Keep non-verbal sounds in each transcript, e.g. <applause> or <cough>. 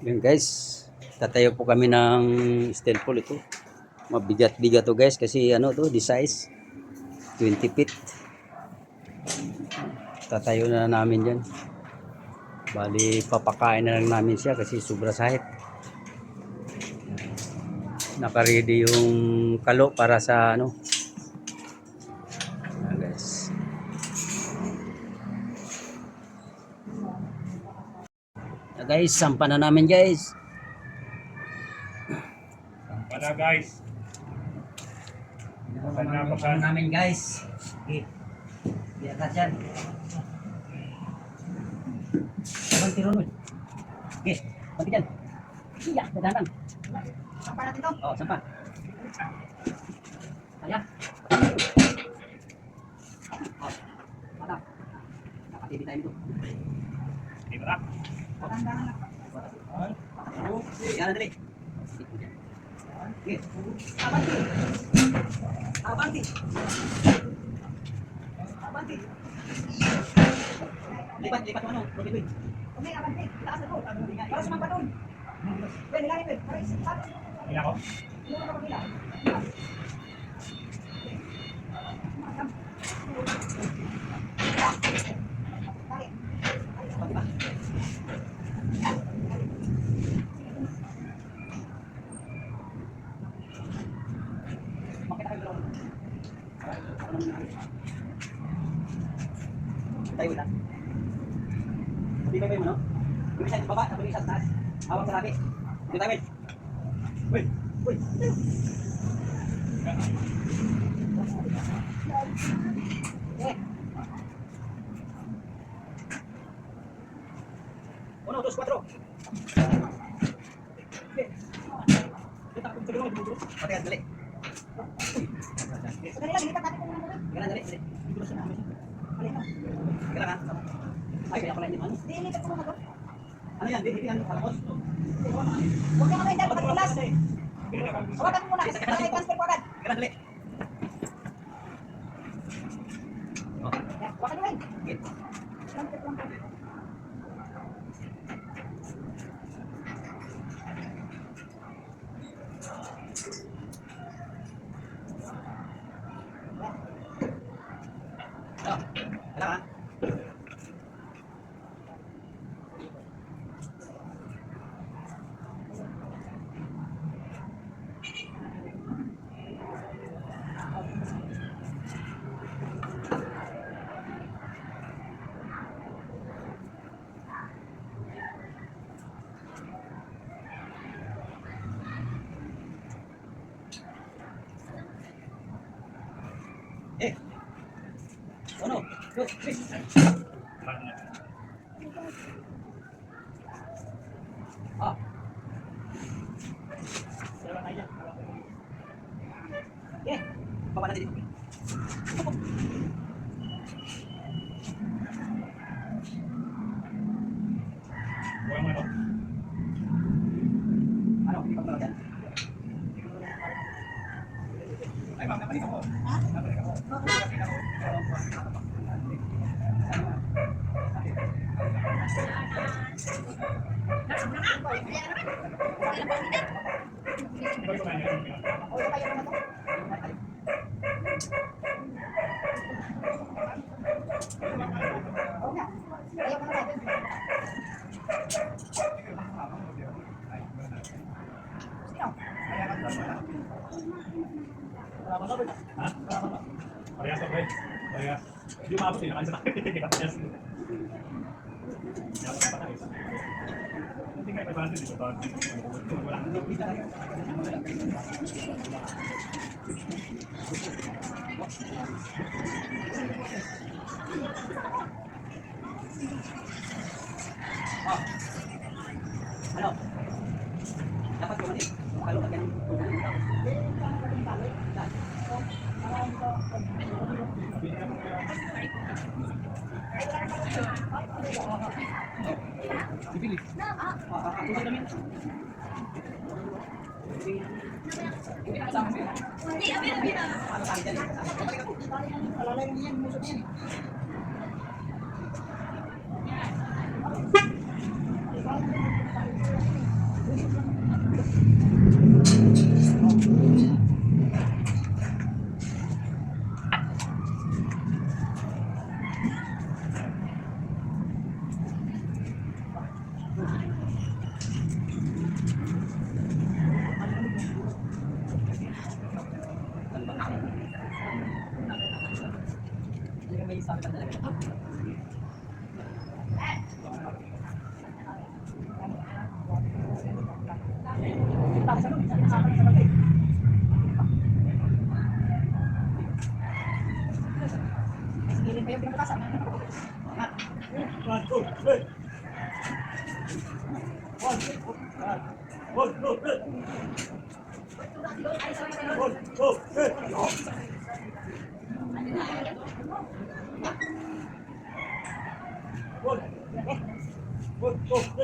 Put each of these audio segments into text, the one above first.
Yun guys, tatayo po kami ng steel pole ito. Mabigat-bigat to guys kasi ano to, the size 20 feet. Tatayo na namin dyan. Bali, papakain na lang namin siya kasi sobra sahit. Nakaready yung kalo para sa ano. Ayan, guys. Ayan, guys, sampa na namin guys. Wala guys. Sampa na namin guys. Okay. Biar ka dyan. Abang tiro nun. Okay, pati dyan. Iya, dadaan. Sampai natin to. Oh, sampa. Ayan. Oh, mata. Nakatibig tayo dito. Na dali. Abanti. Abanti. Abanti. Lipat, lipat mo ano. Robin Hood. Okay, abanti. Taas na to. Para sumampa doon. Ben, ilalim Ben. Para isa. Hindi ako. Hindi mo kapag ilan. Makita Tayo lang. Hindi ba mo, no? Yung isa sa baba, tapos yung isa sa taas. Hawak sa labi. Dito tayo, Will. Will. Will. Okay. Uno, dos, cuatro. Ako, tulungan mo, tulungan. Pati, dali. Sandali lang, ilipat natin kung ano pala hindi yan? Kalakos. Huwag ka ngayon dahil pagkulas. Hawakan mo muna. Para may transfer ko dali. Yan, Hawakan mo okay. Transfer lang to. Oh, Eh. Uno, dos, tres. Ah. Eh, baba natin dito. Huwag mo ito. Ano, ikaw talaga yan? Ay, ma'am, nabalik ako. Nabalik ako. Nabalik ako. Ibalik ko na ko na? Ha? Parehas eh. Parehas. Hindi umabot eh. Nakaisa tayo. Parehas. Hindi kayo 500 dito. Wala. Ano? Dapat yung mali. Yung kalong at yan. Bibili. Ah, ah, namin. Hindi kasama sila. Ano tayo ako. Musok yan. Sigilin pa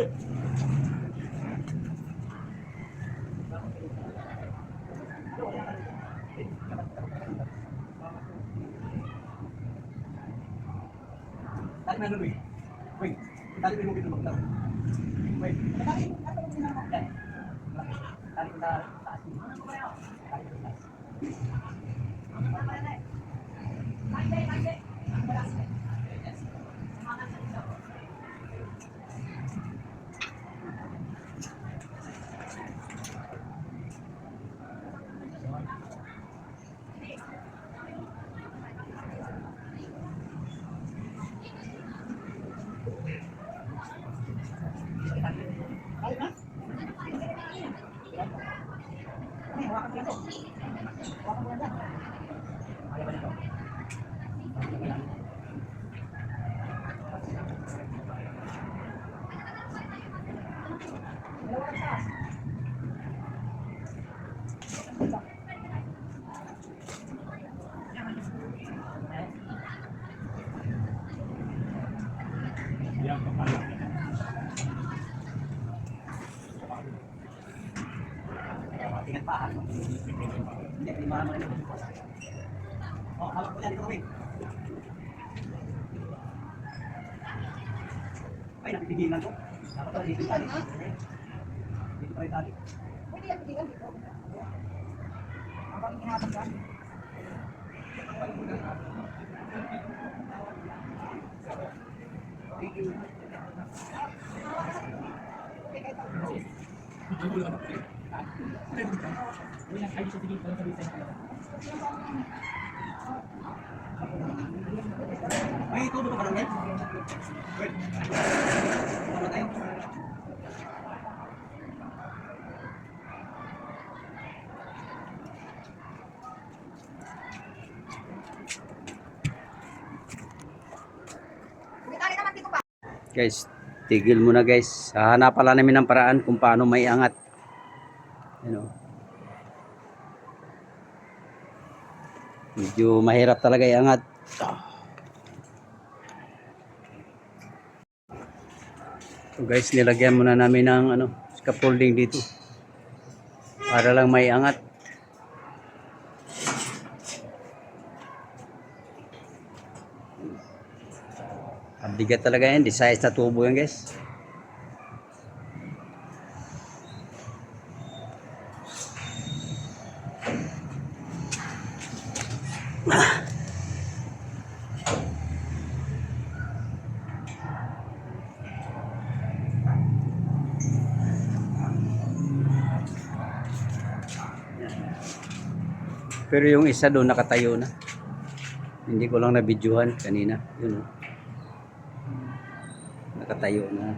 yung Tali mo yan, Luis. Wait. Tali mo yung lubid ng maglaw. Wait. Madami, ano yung sinama? Yan. Tali ko sa taas. Tali ko sa taas. Ayun na. Ano, hawakan ko ito. Hawakan mo lang dyan. Kaya ba nito? Dalawa ka sa taas. Yan, kapala. Ingat pa. ha? Hindi, hindi ba naman ito? Oh, hawak ko yan. Dito kami. Ay, napipigilan ko. Dapat pala dito tali. Dito pala tali. Pwede yan, pigilan dito. Habang hinahabang ka. May tubo ka pa lang yan? Wait. Tama tayo. Guys, tigil muna guys. Hahanapan lang namin ng paraan kung paano may angat. Ano? Medyo mahirap talaga iangat. So guys, nilagyan muna namin ng ano, scaffolding dito. Para lang may bigat talaga yan. Size na tubo yan guys. Pero yung isa doon nakatayo na. Hindi ko lang na-videohan kanina. Yun oh. Nakatayo na.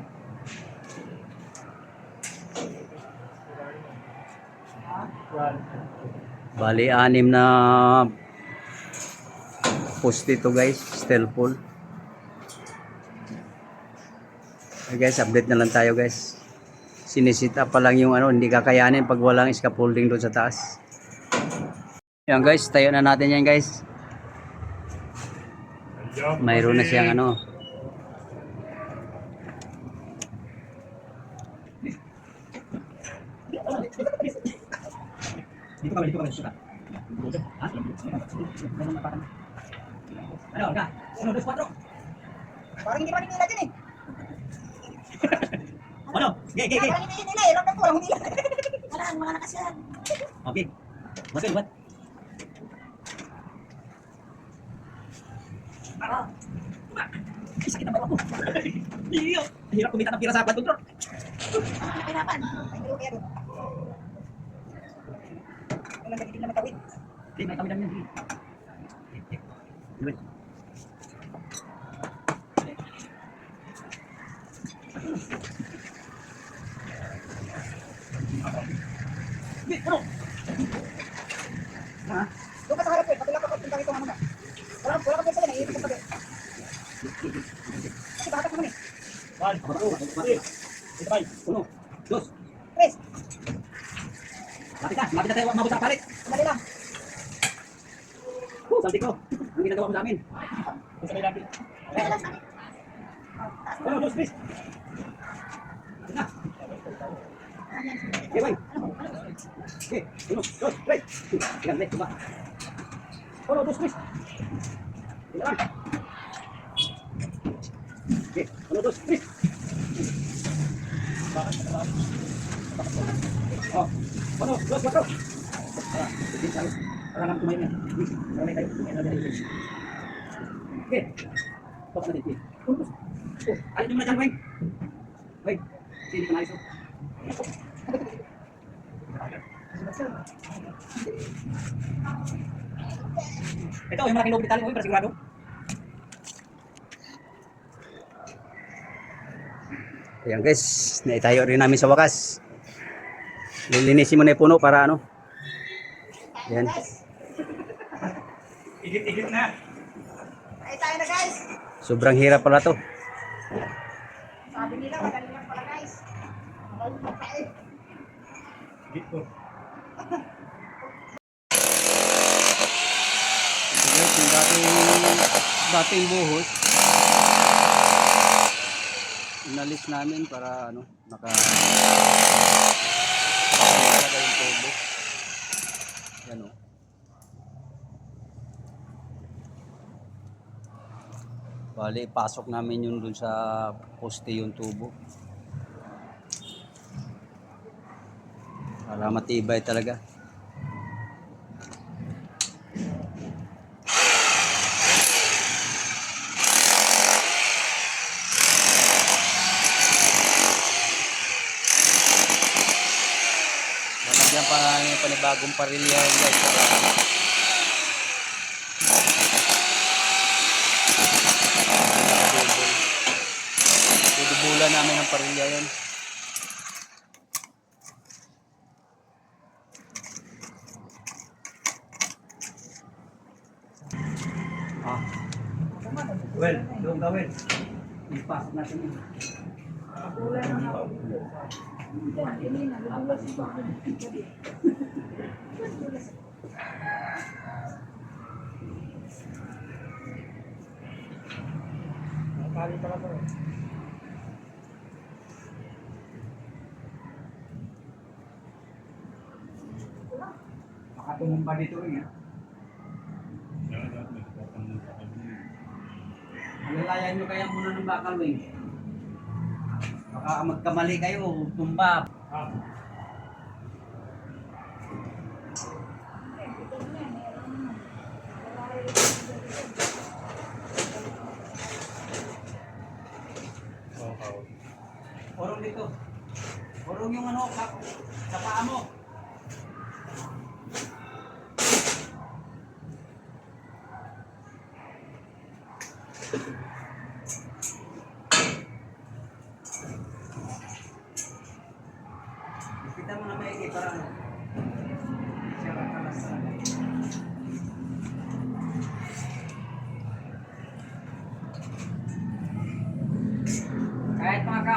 Bali, anim na post ito guys. Steel pole. Okay guys, update na lang tayo guys. Sinisita pa lang yung ano, hindi kakayanin pag walang scaffolding doon sa taas. Yan guys, tayo na natin yan guys. Mayroon na siyang ano. Dito kami, dito kami, suka. Ha? Ganun mapakan. Ano, ka? Uno, dos, cuatro. Parang hindi pa nila dyan eh. Ano? Gay, gay, gay. Parang hindi nila eh. Ramdam ko lang hindi. <laughs> Wala, mga nakasyan. Okay. What, what? Ah, Ay, sakit ang bawa ko. <laughs> Iyo. Hirap kumita ng pira sa blood control. Hindi, may kami lang yun. Diba? Hindi, ano? Ha? Doon ka sa harap ko eh. Patulak ako. Punta rito muna. Wala ka pala na. Iirin ka pa eh. Kasi batak naman eh. Wala. Wala. Wala. Ito bay. Uno, dos. Chris, Lapit na. Tayo. Mabot palit. sandali lang. Oh, saltik ko. Ang ginagawa mo sa amin. Gusto kayo lapit. Sandali lang. Uno, dos, tres. Okay, bay. Okay, uno, dos, tres. Go. Uno, dos, tres. Tingnan lang. Okay, uno, dos, tres. Oh, may tayo. Tumayo na dyan. Okay. Stop. Uno, dos. Oh, yung mga dyan, Weng. Weng, hindi oh. Ito, yung malaking loob ni tali mo, para sigurado. Ayan guys, naitayo rin namin sa wakas. Lilinisin mo na yung puno para ano. Ayan. Igit-igit na. Ay, tayo na guys. Sobrang hirap pala to. Sabi nila, magaling lang pala guys. Igit ko. Ito guys, yung dating, dating buhos. Inalis namin para ano, naka talaga yung tubo. Yan o. Bali, pasok namin yun dun sa poste yung tubo. Para matibay talaga. Pa namin yung panibagong parilya guys. Dudubulan namin ng parilya yun. Ah. Well, doon ka well. Ipasok natin yun. Makatumumpa dito rin ah. Alalayan nyo kaya muna ng bakal wing. Baka magkamali kayo, tumba. Ah. Orong dito. Orong yung ano, sa, sa paa mo. Kita mo na maigi para ano. Siya ka kalas talaga.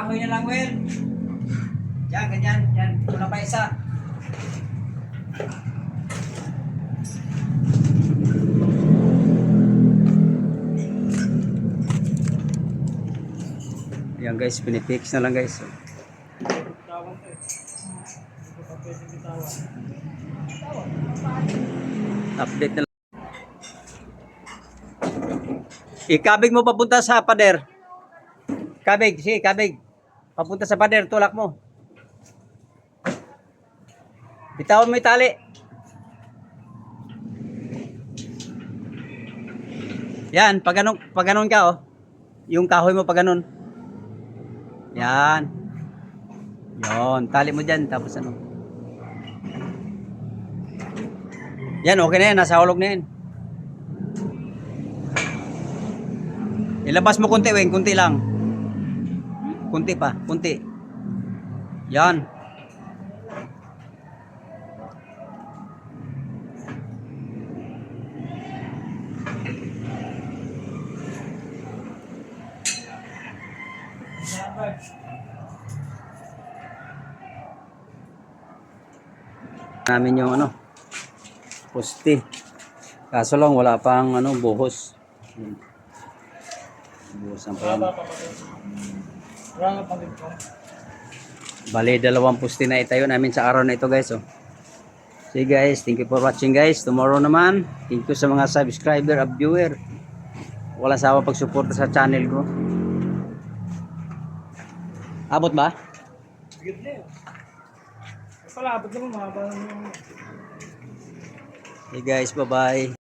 Kahoy na lang, Will. Yan, ganyan. Yan, wala pa isa. Yan guys, pinipix na lang guys. Update na lang. Ikabig mo papunta sa pader. Kabig, si kabig. Papunta sa pader, tulak mo. Bitawan mo yung tali. Yan, pag ganun, pag ganun ka oh. Yung kahoy mo pag ganun. Yan. Yon, tali mo dyan, tapos ano. Yan, okay na yan. Nasa hulog na yan. Ilabas mo kunti, Weng. Kunti lang. Kunti pa, kunti. Yan. namin yung ano pusti kaso lang wala pang ano buhos buhos ang pala Bali, dalawang poste na itayo namin sa araw na ito guys. Oh. So guys, thank you for watching guys. Tomorrow naman, thank you sa mga subscriber at viewer. Wala sawa pagsuporta sa channel ko. Abot ba? Sige na yun. Palabot naman, mahaba naman Hey guys, bye-bye.